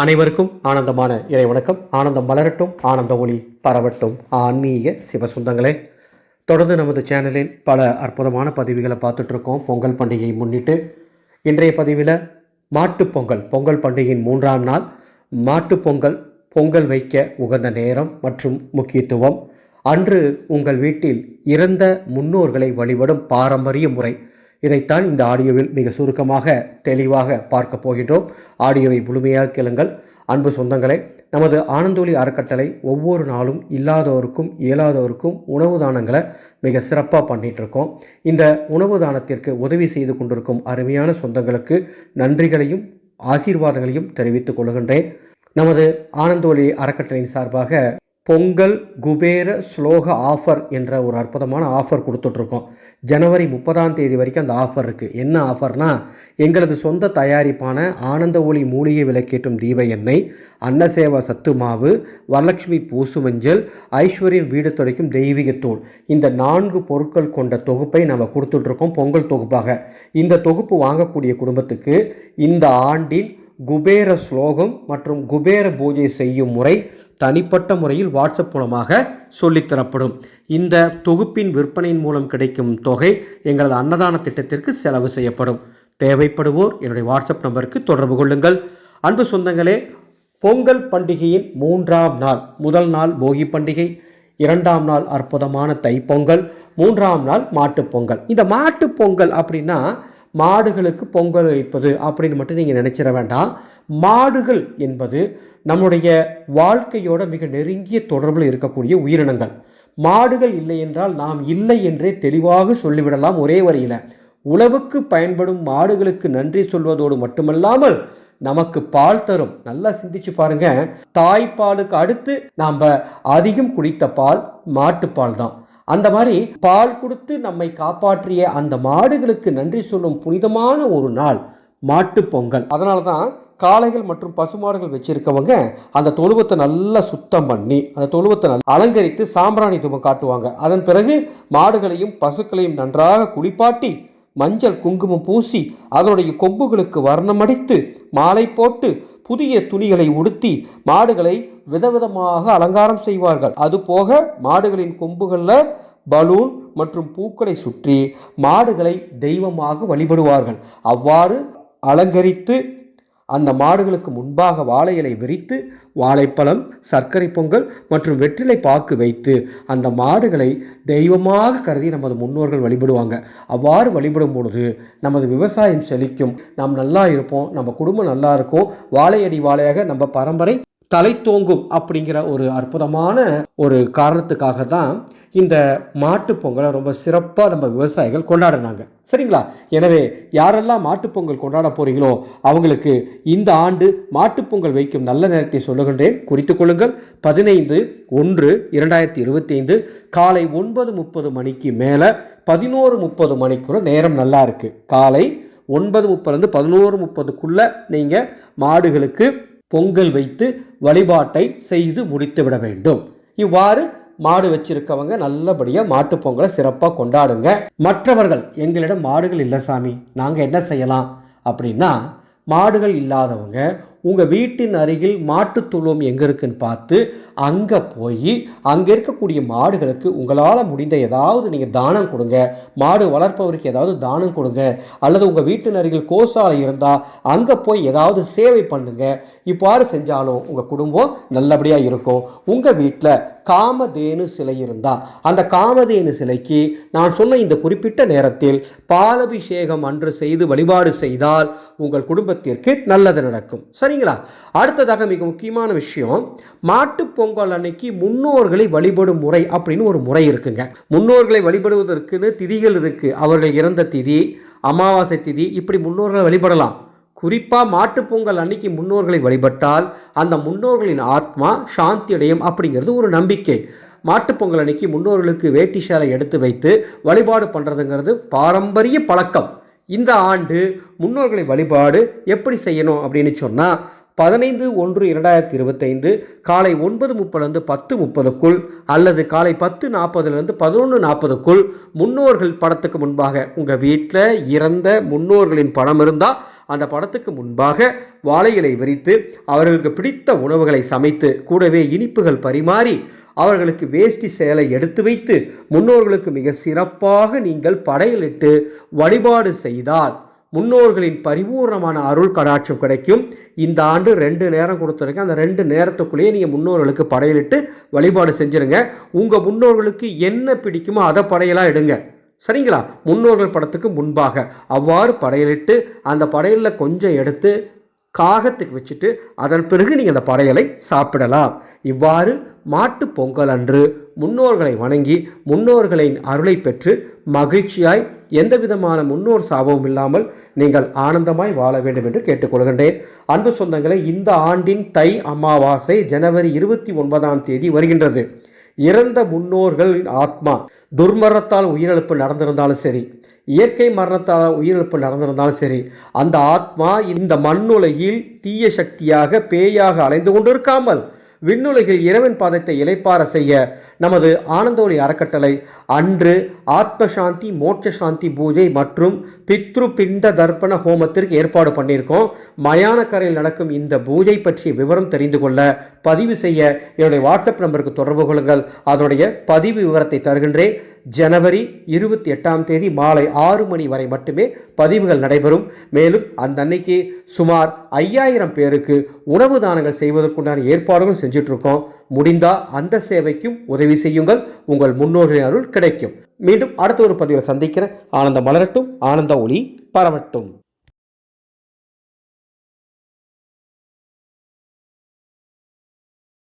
அனைவருக்கும் ஆனந்தமான இறை வணக்கம். ஆனந்தம் மலரட்டும் ஆனந்த ஒளி பரவட்டும். ஆன்மீக சிவசுந்தங்களே தொடர்ந்து நமது சேனலில் பல அற்புதமான பதிவுகளை பார்த்துட்ருக்கோம். பொங்கல் பண்டிகையை முன்னிட்டு இன்றைய பதிவில் மாட்டுப்பொங்கல் பொங்கல் பண்டிகையின் மூன்றாம் நாள். மாட்டுப்பொங்கல் பொங்கல் வைக்க உகந்த நேரம் மற்றும் முக்கியத்துவம். அன்று உங்கள் வீட்டில் இறந்த முன்னோர்களை வழிபடும் பாரம்பரிய முறை இதைத்தான் இந்த ஆடியோவில் மிக சுருக்கமாக தெளிவாக பார்க்க போகின்றோம். ஆடியோவை முழுமையாக கேளுங்கள். அன்பு சொந்தங்களே நமது ஆனந்தோலி அறக்கட்டளை ஒவ்வொரு நாளும் இல்லாதவருக்கும் இயலாதவருக்கும் உணவு தானங்களை மிக சிறப்பாக பண்ணிகிட்ருக்கோம். இந்த உணவு தானத்திற்கு உதவி செய்து கொண்டிருக்கும் அருமையான சொந்தங்களுக்கு நன்றிகளையும் ஆசீர்வாதங்களையும் தெரிவித்துக் கொள்கின்றேன். நமது ஆனந்தோலி அறக்கட்டளையின் சார்பாக பொங்கல் குபேர ஸ்லோக ஆஃபர் என்ற ஒரு அற்புதமான ஆஃபர் கொடுத்துட்ருக்கோம். ஜனவரி முப்பதாம் தேதி வரைக்கும் அந்த ஆஃபர் இருக்குது என்ன ஆஃபர்னால் எங்களது சொந்த தயாரிப்பான ஆனந்த ஒளி மூலிகை விளக்கேற்றும் தீப எண்ணெய் அன்னசேவா சத்து மாவு வரலட்சுமி பூசு மஞ்சள் ஐஸ்வர்யம் வீடு துடைக்கும் தெய்வீகத்தூள் இந்த நான்கு பொருட்கள் கொண்ட தொகுப்பை நம்ம கொடுத்துட்ருக்கோம் பொங்கல் தொகுப்பாக. இந்த தொகுப்பு வாங்கக்கூடிய குடும்பத்துக்கு இந்த ஆண்டின் குபேர ஸ்லோகம் மற்றும் குபேர பூஜை செய்யும் முறை தனிப்பட்ட முறையில் வாட்ஸ்அப் மூலமாக சொல்லித்தரப்படும். இந்த தொகுப்பின் விற்பனையின் மூலம் கிடைக்கும் தொகை எங்களது அன்னதான திட்டத்திற்கு செலவு செய்யப்படும். தேவைப்படுவோர் என்னுடைய வாட்ஸ்அப் நம்பருக்கு தொடர்பு கொள்ளுங்கள். அன்பு சொந்தங்களே பொங்கல் பண்டிகையின் மூன்றாம் நாள் முதல் நாள் போகி பண்டிகை இரண்டாம் நாள் அற்புதமான தைப்பொங்கல் மூன்றாம் நாள் மாட்டுப் பொங்கல். இந்த மாட்டுப் பொங்கல் அப்படின்னா மாடுகளுக்கு பொங்கல் வைப்பது அப்படின்னு மட்டும் நீங்கள் நினச்சிட வேண்டாம். மாடுகள் என்பது நம்முடைய வாழ்க்கையோட மிக நெருங்கிய தொடர்பில் இருக்கக்கூடிய உயிரினங்கள். மாடுகள் இல்லை என்றால் நாம் இல்லை என்றே தெளிவாக சொல்லிவிடலாம் ஒரே வரியில். உழவுக்கு பயன்படும் மாடுகளுக்கு நன்றி சொல்வதோடு மட்டுமல்லாமல் நமக்கு பால் தரும். நல்லா சிந்திச்சு பாருங்க. தாய்ப்பாலுக்கு அடுத்து நாம் அதிகம் குடித்த பால் மாட்டுப்பால் தான். அந்த மாதிரி பால் கொடுத்து நம்மை காப்பாற்றிய அந்த மாடுகளுக்கு நன்றி சொல்லும் புனிதமான ஒரு நாள் மாட்டுப் பொங்கல். அதனால தான் காளைகள் மற்றும் பசுமாடுகள் வச்சுருக்கவங்க அந்த தொழுவத்தை நல்லா சுத்தம் பண்ணி அந்த தொழுவத்தை நல்லா அலங்கரித்து சாம்பிராணி தூபம் காட்டுவாங்க. அதன் பிறகு மாடுகளையும் பசுக்களையும் நன்றாக குளிப்பாட்டி மஞ்சள் குங்குமம் பூசி அதனுடைய கொம்புகளுக்கு வர்ணமடித்து மாலை போட்டு புதிய துணிகளை உடுத்தி மாடுகளை விதவிதமாக அலங்காரம் செய்வார்கள். அதுபோக மாடுகளின் கொம்புகளில் பலூன் மற்றும் பூக்களை சுற்றி மாடுகளை தெய்வமாக வழிபடுவார்கள். அவ்வாறு அலங்கரித்து அந்த மாடுகளுக்கு முன்பாக வாழை இலை விரித்து வாழைப்பழம் சர்க்கரை பொங்கல் மற்றும் வெற்றிலை பாக்கு வைத்து அந்த மாடுகளை தெய்வமாக கருதி நமது முன்னோர்கள் வழிபடுவாங்க. அவ்வாறு வழிபடும் பொழுது நமது விவசாயம் செழிக்கும். நாம் நல்லா இருப்போம் நம்ம குடும்பம் நல்லா இருக்கும். வாழையடி வாழையாக நம்ம பரம்பரை தலை தோங்கும் அப்படிங்கிற ஒரு அற்புதமான ஒரு காரணத்துக்காக தான் இந்த மாட்டுப் பொங்கலை ரொம்ப சிறப்பாக நம்ம விவசாயிகள் கொண்டாடினாங்க. சரிங்களா? எனவே யாரெல்லாம் மாட்டுப் பொங்கல் கொண்டாட போகிறீங்களோ அவங்களுக்கு இந்த ஆண்டு மாட்டுப்பொங்கல் வைக்கும் நல்ல நேரத்தை சொல்லுகின்றேன். குறித்து கொள்ளுங்கள். பதினைந்து ஒன்று இரண்டாயிரத்தி இருபத்தி ஐந்து காலை ஒன்பது முப்பது மணிக்கு மேலே பதினோரு முப்பது மணிக்குள்ள நேரம் நல்லா இருக்குது காலை ஒன்பது முப்பதுலேருந்து பதினோரு முப்பதுக்குள்ளே நீங்கள் மாடுகளுக்கு பொங்கல் வைத்து வழிபாட்டை செய்து முடித்து விட வேண்டும். இவ்வாறு மாடு வச்சிருக்கவங்க நல்லபடியாக மாட்டுப் பொங்கலை சிறப்பாக கொண்டாடுங்க. மற்றவர்கள் எங்களிடம் மாடுகள் இல்லை சாமி நாங்கள் என்ன செய்யலாம்? அப்படின்னா மாடுகள் இல்லாதவங்க உங்கள் வீட்டின் அருகில் மாட்டு துளம் எங்கே இருக்குன்னு பார்த்து அங்கே போய் அங்கே இருக்கக்கூடிய மாடுகளுக்கு உங்களால் முடிந்த ஏதாவது நீங்கள் தானம் கொடுங்க. மாடு வளர்ப்பவருக்கு ஏதாவது தானம் கொடுங்க. அல்லது உங்கள் வீட்டின் அருகில் கோசாலை இருந்தால் அங்கே போய் ஏதாவது சேவை பண்ணுங்க. இவ்வாறு செஞ்சாலும் உங்கள் குடும்பம் நல்லபடியாக இருக்கும். உங்கள் வீட்டில் காமதேனு சிலை இருந்தால் அந்த காமதேனு சிலைக்கு நான் சொன்ன இந்த குறிப்பிட்ட நேரத்தில் பாலபிஷேகம் அன்று செய்து வழிபாடு செய்தால் உங்கள் குடும்பத்திற்கு நல்லது நடக்கும். சரிங்களா? அடுத்ததாக மிக முக்கியமான விஷயம் மாட்டுப் பொங்கல் அன்னைக்கு முன்னோர்களை வழிபடும் முறை அப்படின்னு ஒரு முறை இருக்குங்க. முன்னோர்களை வழிபடுவதற்குன்னு திதிகள் இருக்குது அவர்கள் இறந்த திதி அமாவாசை திதி இப்படி முன்னோர்களை வழிபடலாம். குறிப்பாக மாட்டுப் பொங்கல் அன்னைக்கு முன்னோர்களை வழிபட்டால் அந்த முன்னோர்களின் ஆத்மா சாந்தி அடையும் அப்படிங்கிறது ஒரு நம்பிக்கை. மாட்டுப்பொங்கல் அன்னைக்கு முன்னோர்களுக்கு வேட்டி சேலை எடுத்து வைத்து வழிபாடு பண்ணுறதுங்கிறது பாரம்பரிய பழக்கம். இந்த ஆண்டு முன்னோர்களை வழிபாடு எப்படி செய்யணும் அப்படின்னு சொன்னால் பதினைந்து ஒன்று இரண்டாயிரத்தி இருபத்தைந்து காலை ஒன்பது முப்பதுலேருந்து பத்து முப்பதுக்குள் அல்லது காலை பத்து நாற்பதுலேருந்து பதினொன்று நாற்பதுக்குள் முன்னோர்கள் படத்துக்கு முன்பாக. உங்கள் வீட்டில் இறந்த முன்னோர்களின் படம் இருந்தால் அந்த படத்துக்கு முன்பாக வாழை இலை விரித்து அவர்களுக்கு பிடித்த உணவுகளை சமைத்து கூடவே இனிப்புகள் பரிமாறி அவர்களுக்கு வேஷ்டி சேலை எடுத்து வைத்து முன்னோர்களுக்கு மிக சிறப்பாக நீங்கள் படையலிட்டு வழிபாடு செய்தால் முன்னோர்களின் பரிபூர்ணமான அருள் கடாட்சம் கிடைக்கும். இந்த ஆண்டு ரெண்டு நேரம் கொடுத்துருக்கேன். அந்த ரெண்டு நேரத்துக்குள்ளேயே நீங்கள் முன்னோர்களுக்கு படையலிட்டு வழிபாடு செஞ்சுருங்க. உங்கள் முன்னோர்களுக்கு என்ன பிடிக்குமோ அதை படையலாக எடுங்க. சரிங்களா? முன்னோர்கள் படத்துக்கு முன்பாக அவ்வாறு படையலிட்டு அந்த படையலில் கொஞ்சம் எடுத்து காகத்துக்கு வச்சுட்டு அதன் பிறகு நீங்கள் அந்த படையலை சாப்பிடலாம். இவ்வாறு மாட்டு பொங்கல் அன்று முன்னோர்களை வணங்கி முன்னோர்களின் அருளை பெற்று மகிழ்ச்சியாய் எந்த விதமான முன்னோர் சாபமும் இல்லாமல் நீங்கள் ஆனந்தமாய் வாழ வேண்டும் என்று கேட்டுக்கொள்கின்றேன். அன்பு சொந்தங்களை இந்த ஆண்டின் தை அமாவாசை ஜனவரி இருபத்தி ஒன்பதாம் தேதி வருகின்றது. இறந்த முன்னோர்களின் ஆத்மா துர்மரணத்தால் உயிரிழப்பு நடந்திருந்தாலும் சரி இயற்கை மரணத்தால் உயிரிழப்பு நடந்திருந்தாலும் சரி அந்த ஆத்மா இந்த மண்ணுலகில் தீய சக்தியாக பேயாக அலைந்து கொண்டிருக்காமல் விண்ணுலகில் இறைவன் பாதத்தை இலைப்பார செய்ய நமது ஆனந்தோலி அறக்கட்டளை. அன்று ஆத்ம சாந்தி மோட்ச சாந்தி பூஜை மற்றும் பித்ரு பிண்ட தர்ப்பண ஹோமத்திற்கு ஏற்பாடு பண்ணியிருக்கோம். மயானக்கரையில் நடக்கும் இந்த பூஜை பற்றிய விவரம் தெரிந்து கொள்ள பதிவு செய்ய என்னுடைய வாட்ஸ்அப் நம்பருக்கு தொடர்பு கொள்ளுங்கள். அதனுடைய பதிவு விவரத்தை தருகின்றேன். ஜனவரி இருபத்தி எட்டாம் தேதி மாலை ஆறு மணி வரை மட்டுமே பதிவுகள் நடைபெறும். மேலும் அந்த அன்னைக்கு சுமார் ஐயாயிரம் பேருக்கு உணவு தானங்கள் செய்வதற்குண்டான ஏற்பாடுகள் செஞ்சிட்ருக்கோம். முடிந்தால் அந்த சேவைக்கும் உதவி செய்யுங்கள். உங்கள் முன்னோர்களின் அருள் கிடைக்கும். மீண்டும் அடுத்த ஒரு பதிவில் சந்திக்கிறேன். ஆனந்தம் மலரட்டும் ஆனந்த ஒளி பரவட்டும்.